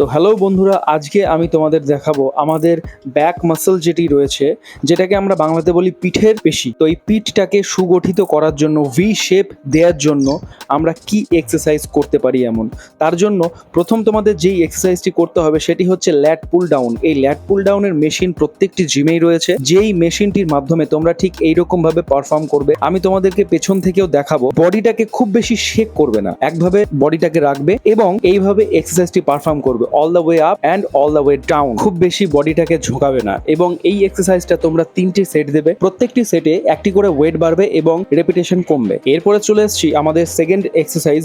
তো হ্যালো বন্ধুরা, আজকে আমি তোমাদের দেখাবো আমাদের ব্যাক মাসল যেটি রয়েছে, যেটাকে আমরা বাংলাতে বলি পিঠের পেশি। তো এই পিঠটাকে সুগঠিত করার জন্য ভি শেপ দেওয়ার জন্য আমরা কি এক্সারসাইজ করতে পারি এমন। তার জন্য প্রথম তোমাদের যেই এক্সারসাইজটি করতে হবে, সেটি হচ্ছে ল্যাট পুল ডাউন এই ল্যাট পুল ডাউনের মেশিন প্রত্যেকটি জিমেই রয়েছে। যেই মেশিনটির মাধ্যমে তোমরা ঠিক এইরকম ভাবে পারফর্ম করবে, আমি তোমাদেরকে পেছন থেকেও দেখাবো বডিটাকে খুব বেশি শেক করবে না। একভাবে বডিটাকে রাখবে এবং এইভাবে এক্সারসাইজটি পারফর্ম করবে। All the way up and all the way down খুব বেশি বডিটাকে ঝোঁকাবে না এবং এই এক্সারসাইজটা তোমরা তিনটি সেট দেবে। প্রত্যেকটি সেটে একটি করে ওয়েট বাড়বে এবং রেপিটেশন কমবে। এরপরে চলে এসেছি আমাদের সেকেন্ড এক্সারসাইজ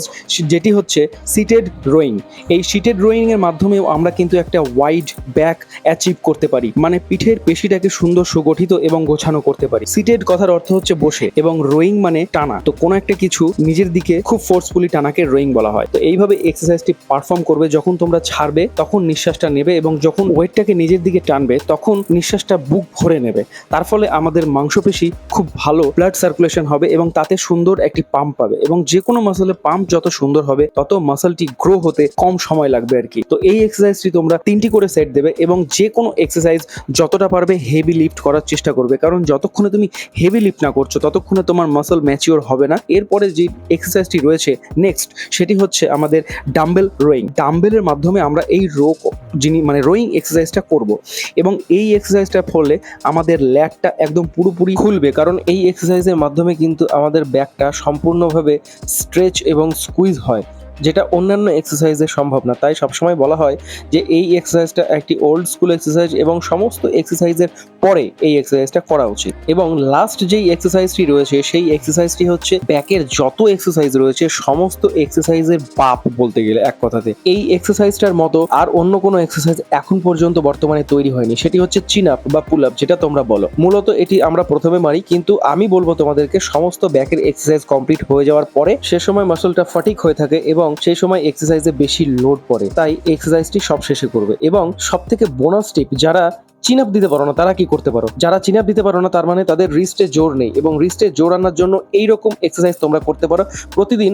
যেটি হচ্ছে সিটেড রোয়িং এই সিটেড রোয়িং এর মাধ্যমেও আমরা কিন্তু একটা ওয়াইড ব্যাক অ্যাচিভ করতে পারি। মানে পিঠের পেশিটাকে সুন্দর সুগঠিত এবং গোছানো করতে পারি। সিটেড কথার অর্থ হচ্ছে বসে এবং রোয়িং মানে টানা। তো কোনো একটা কিছু নিজের দিকে খুব ফোর্সফুলি টানাকে রোয়িং বলা হয়। তো এইভাবে এক্সারসাইজটি পারফর্ম করবে যখন তোমরা ছাড়বে তখন নিঃশ্বাসটা নেবে এবং যখন ওয়েটটাকে নিজের দিকে টানবে, তখন নিঃশ্বাসটা বুক ভরে নেবে। তার ফলে আমাদের মাংসপেশি খুব ভালো ব্লাড সার্কুলেশন হবে এবং তাতে সুন্দর একটি পাম্প পাবে এবং যে কোনো মাসলে পাম্প যত সুন্দর হবে, তত মাসলটি গ্রো হতে কম সময় লাগবে আর কি। তো এই এক্সারসাইজটি তোমরা তিনটি করে সেট দেবে এবং যে কোনো এক্সারসাইজ যতটা পারবে হেভি লিফট করার চেষ্টা করবে। কারণ যতক্ষণে তুমি হেভি লিফট না করছ, ততক্ষণে তোমার মাসল ম্যাচিওর হবে না। এরপরে যে এক্সারসাইজটি রয়েছে নেক্সট সেটি হচ্ছে আমাদের ডাম্বেল রোয়িং ডাম্বেলের মাধ্যমে আমরা এই রো যিনি মানে রোয়িং এক্সারসাইজটা করব এবং এই এক্সারসাইজটা ফলে আমাদের ল্যাগটা একদম পুরোপুরি খুলবে। কারণ এই এক্সারসাইজের মাধ্যমে কিন্তু আমাদের ব্যাকটা সম্পূর্ণভাবে স্ট্রেচ এবং স্কুইজ হয়। যেটা অন্যান্য এক্সারসাইজে সম্ভব না। তাই সবসময় বলা হয় যে এই এক্সারসাইজটা একটি ওল্ড স্কুল এক্সারসাইজ এবং সমস্ত এক্সারসাইজের পরে এই এক্সারসাইজটা করা উচিত। এবং লাস্ট যেই এক্সারসাইজটি রয়েছে, সেই এক্সারসাইজটি হচ্ছে ব্যাকের যত এক্সারসাইজ রয়েছে, সমস্ত এক্সারসাইজের বাপ বলতে গেলে এক কথাতে। এই এক্সারসাইজটার মতো আর অন্য কোনো এক্সারসাইজ এখন পর্যন্ত বর্তমানে তৈরি হয়নি। সেটি হচ্ছে চিন আপ বা পুল আপ যেটা তোমরা বলো। মূলত এটি আমরা প্রথমে মারি, কিন্তু আমি বলব তোমাদেরকে সমস্ত ব্যাকের এক্সারসাইজ কমপ্লিট হয়ে যাওয়ার পরে সে সময় মাসলটা ফটিক হয়ে থাকে এবং সেই সময় এক্সারসাইজে বেশি লোড পড়ে। তাই এক্সারসাইজটি সব শেষে করবে। এবং সব থেকে বোনাস টিপ যারা চিন আপ দিতে পারো না, তারা কি করতে পারো? যারা চিন আপ দিতে পারো না, তার মানে তাদের রিস্টে জোর নেই এবং রিস্টে জোর আনার জন্য এইরকম এক্সারসাইজ তোমরা করতে পারো। প্রতিদিন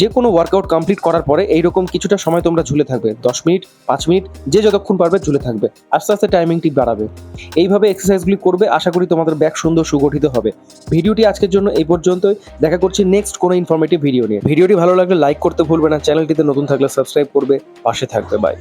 যে কোনো ওয়ার্কআউট কমপ্লিট করার পরে এইরকম কিছুটা সময় তোমরা ঝুলে থাকবে। দশ মিনিট, পাঁচ মিনিট, যে যতক্ষণ পারবে ঝুলে থাকবে। আস্তে আস্তে টাইমিংটি বাড়াবে। এইভাবে এক্সারসাইজগুলি করবে, আশা করি তোমাদের ব্যাক সুন্দর সুগঠিত হবে। ভিডিওটি আজকের জন্য এই পর্যন্তই। দেখা করছি নেক্সট কোনো ইনফরমেটিভ ভিডিও নিয়ে। ভিডিওটি ভালো লাগলে লাইক করতে ভুলবে না চ্যানেলটিতে নতুন থাকলে সাবস্ক্রাইব করবে। পাশে থাকবে বাই